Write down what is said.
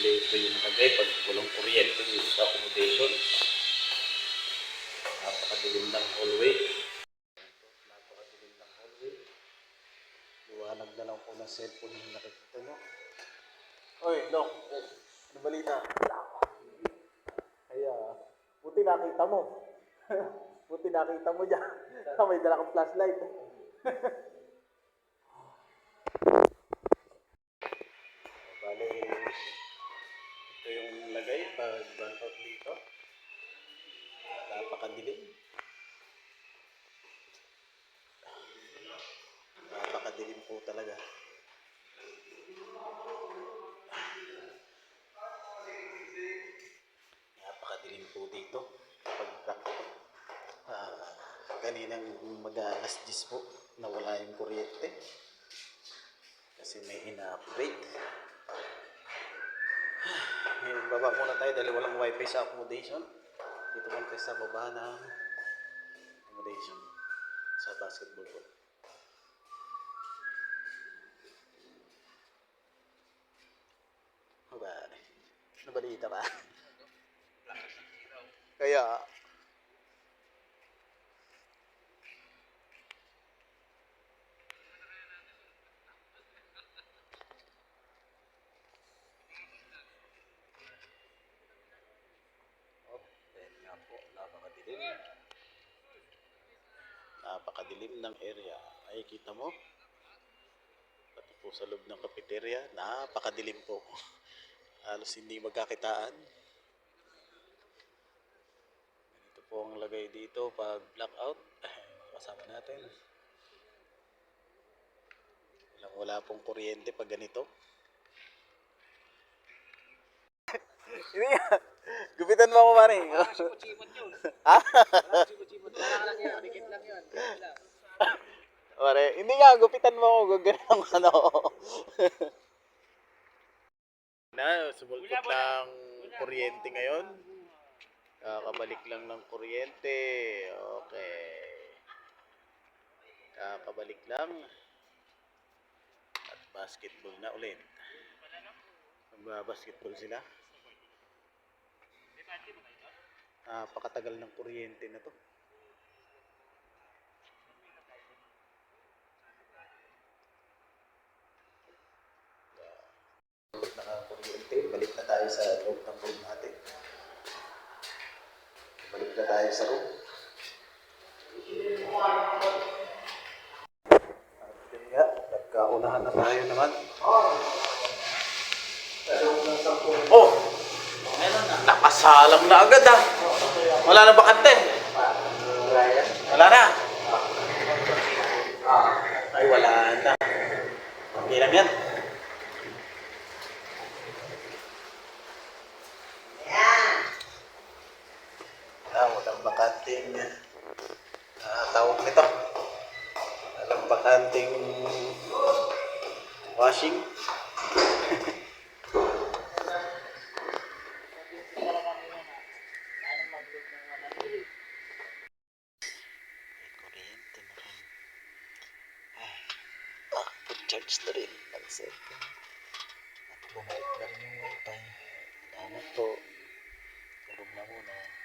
Bali, ito yung lagay pag walang kuryente dito sa accommodation. Napakadilim ng hallway. Napakadilim ng hallway. Liwanag na lang po ng cellphone yung nakikita nyo. Oy, Long. Ano balita? Kaya, buti nakita mo. buti nakita mo dyan. May dala kang flashlight. lagay pag burn out dito. Napakadilim. Napakadilim po talaga. Napakadilim po dito. Pag ah, kaninang mag-alas 10 po, nawala yung kuryente. Kasi may ina-upgrade. Ngayon, baba muna tayo dahil walang wifi sa accommodation. Dito muna tayo sa baba ng accommodation sa basketball court. Ba, ano balita ba? Kaya, Napakadilim ng area. Ay, kita mo? Pati po sa loob ng cafeteria, napakadilim po. Halos hindi magkakitaan. Ganito po ang lagay dito pag blackout. Kasama natin. Walang wala pong kuryente pag ganito. Hindi. Gupitan mo ako, pare. ha? Pare, hindi nga, gupitan mo ako. Gagano ang ano. na, sumulpot ng kuryente ngayon. Kakabalik lang ng kuryente. Okay. Kakabalik lang. At basketball na ulit. Magbabasketball sila. Napakatagal ng kuryente na to. Nakakuryente, balik na tayo sa loob ng room natin. Balik na tayo sa room. At yun nga, nagkaunahan na tayo naman. Oh! Nakasalang na agad ah. Wala na bakante. Wala na. Ay, wala na. Okay lang yan. Ah, walang bakanting ah, tawag nito. Walang bakanting washing. Na rin. Charge na rin. One second. At bumalik lang yung wifi. Ano po? Tulog na muna.